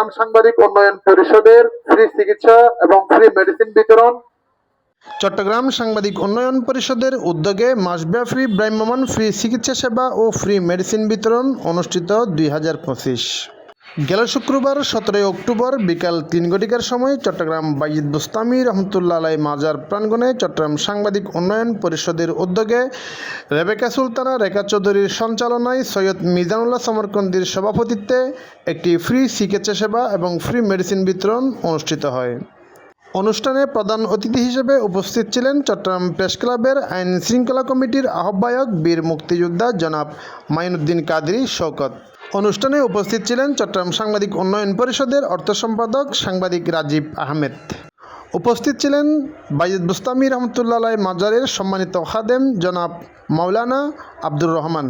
চট্টগ্রাম সাংবাদিক উন্নয়ন পরিষদের ফ্রি চিকিৎসা এবং ফ্রি মেডিসিন বিতরণ। চট্টগ্রাম সাংবাদিক উন্নয়ন পরিষদের উদ্যোগে মাসব্যাপী ব্রাহ্মমান ফ্রি চিকিৎসা সেবা ও ফ্রি মেডিসিন বিতরণ অনুষ্ঠিত দুই হাজার পঁচিশ। গেল শুক্রবার সতেরোই অক্টোবর বিকাল তিন ঘটিকার সময় চট্টগ্রাম বাইজিদ বুস্তামি রহমতুল্লাহ আলাই মাজার প্রাঙ্গণে চট্টগ্রাম সাংবাদিক উন্নয়ন পরিষদের উদ্যোগে রেবেকা সুলতানা রেখা চৌধুরীর সঞ্চালনায় সৈয়দ মিজানুল্লাহ সমরকন্দির সভাপতিত্বে একটি ফ্রি চিকিৎসা সেবা এবং ফ্রি মেডিসিন বিতরণ অনুষ্ঠিত হয়। অনুষ্ঠানে প্রধান অতিথি হিসেবে উপস্থিত ছিলেন চট্টগ্রাম প্রেস ক্লাবের আইন শৃঙ্খলা কমিটির আহ্বায়ক বীর মুক্তিযোদ্ধা জনাব মাইনুদ্দিন কাদরি শওকত। অনুষ্ঠানে উপস্থিত ছিলেন চট্টগ্রাম সাংবাদিক উন্নয়ন পরিষদের অর্থ সম্পাদক সাংবাদিক রাজীব আহমেদ। উপস্থিত ছিলেন বাইদ বুস্তামি রহমতুল্লাহ মাজারের সম্মানিত খাদেম জনাব মাওলানা আব্দুর রহমান।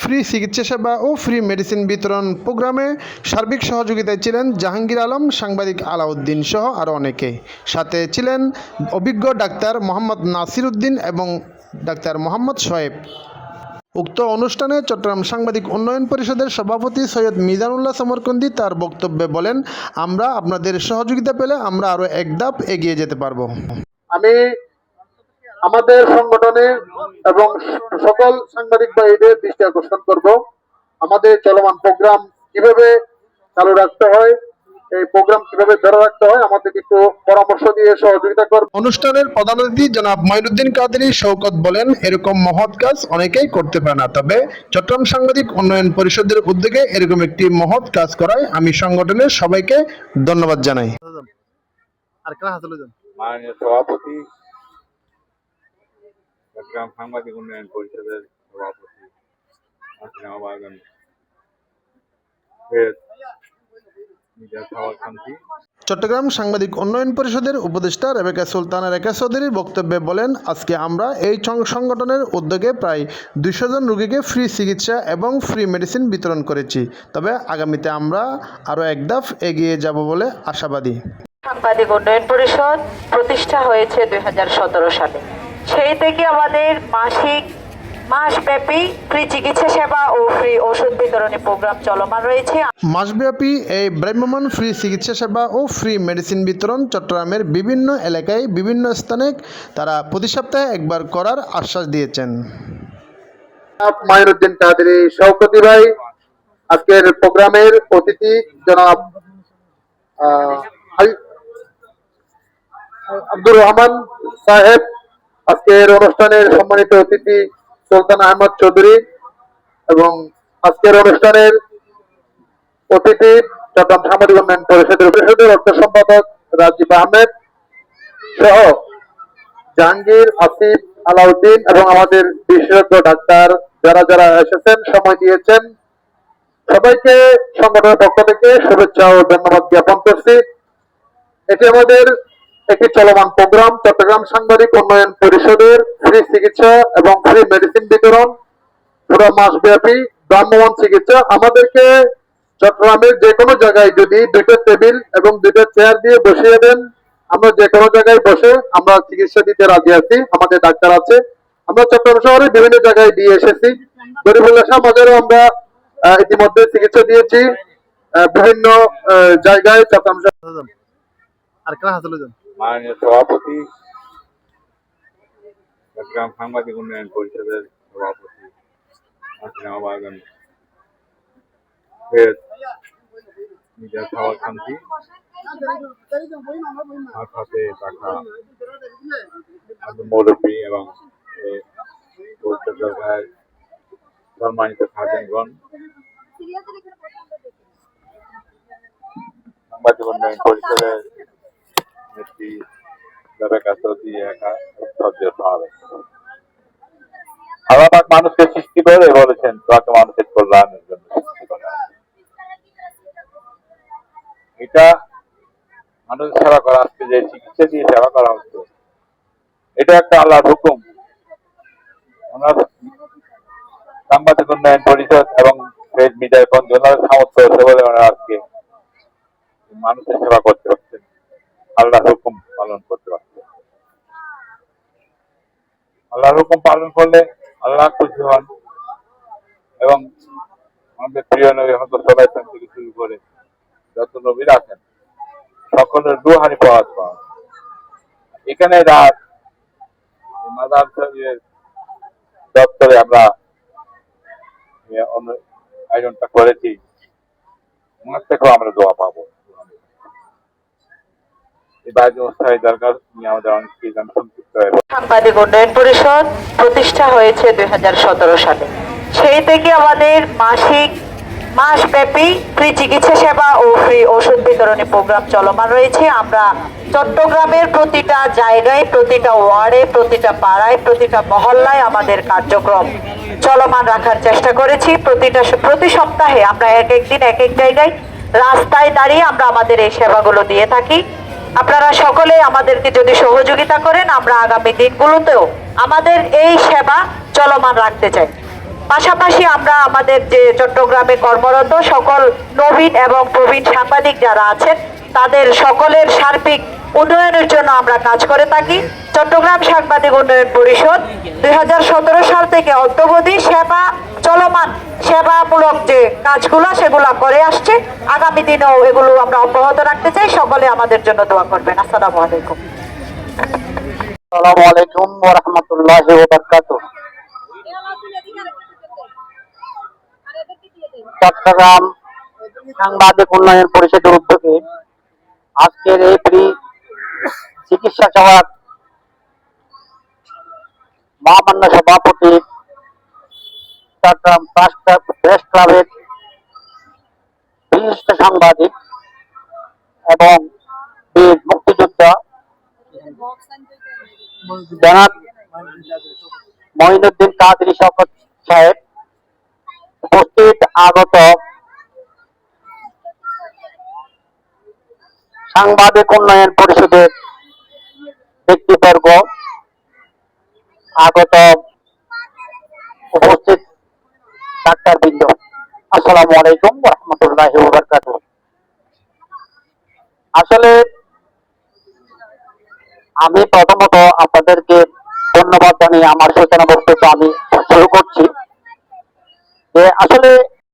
ফ্রি চিকিৎসা সেবা ও ফ্রি মেডিসিন বিতরণ প্রোগ্রামে সার্বিক সহযোগিতায় ছিলেন জাহাঙ্গীর আলম, সাংবাদিক আলাউদ্দিন সহ আরও অনেকে। সাথে ছিলেন অভিজ্ঞ ডাক্তার মোহাম্মদ নাসির উদ্দিন এবং ডাক্তার মোহাম্মদ সোয়েব। উক্ত অনুষ্ঠানে চট্টগ্রাম সাংবাদিক উন্নয়ন পরিষদের সভাপতি সৈয়দ মিজানুল্লাহ সমরকন্দি তার বক্তব্যে বলেন, আমরা আপনাদের সহযোগিতা পেলে আমরা আরও এক ধাপ এগিয়ে যেতে পারব। আমি আমাদের সংগঠনে এবং সকল সাংবাদিক ভাইদের দৃষ্টি আকর্ষণ করব। আমাদের চলমান প্রোগ্রাম কীভাবে চালু রাখতে হয় এই প্রোগ্রাম কীভাবে ধরে রাখতে হয় আমাদেরকে একটু পরামর্শ দিয়ে সহযোগিতা করব অনুষ্ঠানের প্রধান অতিথি জনাব মাইনুদ্দিন কাদেরী শৌকত বলেন এরকম মহৎ কাজ অনেকেই করতে পারে না তবে চট্টগ্রাম সাংবাদিক উন্নয়ন পরিষদের উদ্যোগে এরকম একটি মহৎ কাজ করায় আমি সংগঠনের সবাইকে ধন্যবাদ জানাই। মাননীয় সভাপতি চট্টগ্রাম সাংবাদিক উন্নয়ন পরিষদের সভাপতি আসসালামু আলাইকুম ফের মিডিয়া সভা শান্তি চট্টগ্রাম সাংবাদিক উন্নয়ন পরিষদের উপদেষ্টা রেবেকা সুলতানা রেখা চৌধুরীর বক্তব্যে বলেন আজকে আমরা এই সংগঠনের উদ্যোগে প্রায় দুইশো জন রোগীকে ফ্রি চিকিৎসা এবং ফ্রি মেডিসিন বিতরণ করেছি। তবে আগামীতে আমরা আরও এক ধাপ এগিয়ে যাব বলে আশাবাদী। সাংবাদিক উন্নয়ন পরিষদ প্রতিষ্ঠা হয়েছে দুই হাজার সতেরো সালে। সেই থেকে আমাদের মাসিক মাসব্যাপী ফ্রি চিকিৎসা সেবা ও ফ্রি ওষুধ বিতরণী প্রোগ্রাম চলমান রয়েছে। মাসব্যাপী এই ফ্রি চিকিৎসা সেবা ও ফ্রি মেডিসিন বিতরণ চট্টগ্রামের বিভিন্ন এলাকায় বিভিন্ন স্থানে তারা প্রতি সপ্তাহে একবার করার আশ্বাস দিয়েছেন। মাইনুদ্দিন কাদেরি সভাপতি ভাই আজকের প্রোগ্রামের অতিথি জনাব আহ, আব্দুর রহমান সাহেব আজকের অনুষ্ঠানের সম্মানিত অতিথি সুলতান আহমদ চৌধুরী এবং আজকের অনুষ্ঠানের অতিথি চট্টগ্রাম সাংবাদিক উন্নয়ন পরিষদের পরিষদের অর্থ সম্পাদক রাজীব আহমেদ সহ জাহাঙ্গীর, আসিফ, আলাউদ্দিন এবং আমাদের বিশেষজ্ঞ ডাক্তার যারা যারা এসেছেন, সময় দিয়েছেন, সবাইকে সংগঠনের পক্ষ থেকে শুভেচ্ছা ও ধন্যবাদ জ্ঞাপন করছি। এটি আমাদের একটি চলমান প্রোগ্রাম চট্টগ্রাম সাংবাদিক উন্নয়ন পরিষদের ফ্রি চিকিৎসা এবং ফ্রি মেডিসিন বিতরণ পুরো মাসব্যাপী ভ্রাম্যমান চিকিৎসা। আমাদেরকে চট্টগ্রামের যে কোনো জায়গায় যদি দুইটা টেবিল এবং দুইটা চেয়ার দিয়ে বসিয়ে দেন, আমরা যে কোনো জায়গায় বসে আমরা চিকিৎসা দিতে রাজি আছি। আমাদের ডাক্তার আছে। আমরা চট্টগ্রাম শহরে বিভিন্ন জায়গায় দিয়ে এসেছি। গরিবুল্লাহ শাহ আমরা ইতিমধ্যে চিকিৎসা দিয়েছি। বিভিন্ন জায়গায় চট্টগ্রাম শহর মাননীয় সভাপতি চট্টগ্রাম সাংবাদিক উন্নয়ন পরিষদের সভাপতি আসসালামু আলাইকুম ফের মিডিয়া সভা শান্তি আর সাথে থাকা আমাদের মৌলবী এবং এই পরিষদের ভাই সম্মানিত খাদেনগণ সাংবাদিক উন্নয়ন পরিষদের রেবেকা চৌধুরী একা শ্রদ্ধেয় সমাবেশ আল্লাহ পাক মানুষকে সৃষ্টি করে বলেছেন, তোমাকে মানুষের কল্যাণের জন্য সৃষ্টি করা। এটা মানুষের সেবা করা, আজকে যে চিকিৎসা দিয়ে সেবা করা হচ্ছে, এটা একটা আল্লাহর হুকুম। আমরা সাংবাদিক উন্নয়ন পরিষদ এবং মিডিয়ার সামর্থ্য হচ্ছে বলে ওনারা আজকে মানুষের সেবা করতে আল্লাহর হুকুম পালন করতে পারছেন আল্লাহর হুকুম পালন করলে আল্লাহ খুশি হন এবং আমাদের প্রিয় নবী আলাইহি ওয়াসাল্লাম থেকে শুরু করে যত নবীর আছেন, সকলের রুহানি পাওয়া পাওয়া এখানে রাত মাদার সাহেবের দপ্তরে আমরা আয়োজনটা করেছি। ওনার থেকেও আমরা দোয়া পাবো। সাংবাদিক উন্নয়ন পরিষদ প্রতিষ্ঠা হয়েছে দুই সালে। সেই থেকে আমাদের মাসিক, মাসব্যাপী ফ্রি চিকিৎসা সেবা ও ফ্রি ওষুধ বিতরণী প্রোগ্রাম চলমান রয়েছে। আমরা চট্টগ্রামের প্রতিটা জায়গায়, প্রতিটা ওয়ার্ডে, প্রতিটা পাড়ায়, প্রতিটা মহল্লায় আমাদের কার্যক্রম চলমান রাখার চেষ্টা করেছি। প্রতিটা প্রতি সপ্তাহে আমরা এক এক দিন এক এক জায়গায় রাস্তায় দাঁড়িয়ে আমরা আমাদের এই সেবাগুলো দিয়ে থাকি। আপনারা সকলে আমাদেরকে যদি সহযোগিতা করেন, আমরা আগামী দিনগুলোতেও আমাদের এই সেবা চলমান রাখতে চাই। পাশাপাশি আমরা আমাদের যে চট্টগ্রামে কর্মরত সকল নবীন এবং প্রবীণ সাংবাদিক যারা আছেন, তাদের সকলের সার্বিক উন্নয়নের জন্য আমরা কাজ করে থাকি। চট্টগ্রাম সাংবাদিক উন্নয়ন পরিষদ দুই হাজার সতেরো সাল থেকে অদ্যবধি সেবা চলমান সেবামূলক যে কাজগুলো সেগুলো করে আসছে। আগামী দিনেও এগুলো আমরা অব্যাহত রাখতে চাই। সকলে আমাদের জন্য দোয়া করবেন। আসসালামু আলাইকুম। চট্টগ্রাম সাংবাদিক উন্নয়ন পরিষদের উদ্যোগে আজকের এই ফ্রি চিকিৎসা সেবার মহামান্য সভাপতি চট্টগ্রাম প্রেস ক্লাবের বিশিষ্ট সাংবাদিক এবং বীর মুক্তিযোদ্ধা জনাব মঈনুদ্দিন কাদরি শওকত সাহেব উপস্থিত আগত সাংবাদিক উন্নয়ন পরিষদের ব্যক্তিবর্গ, আগত উপস্থিত ডাক্তার বৃন্দ, আসসালামু আলাইকুম রহমতুল্লাহ আসলে আমি প্রথমত আপনাদেরকে ধন্যবাদ জানিয়ে আমার সূচনা বক্তব্য আমি শুরু করছি। যে আসলে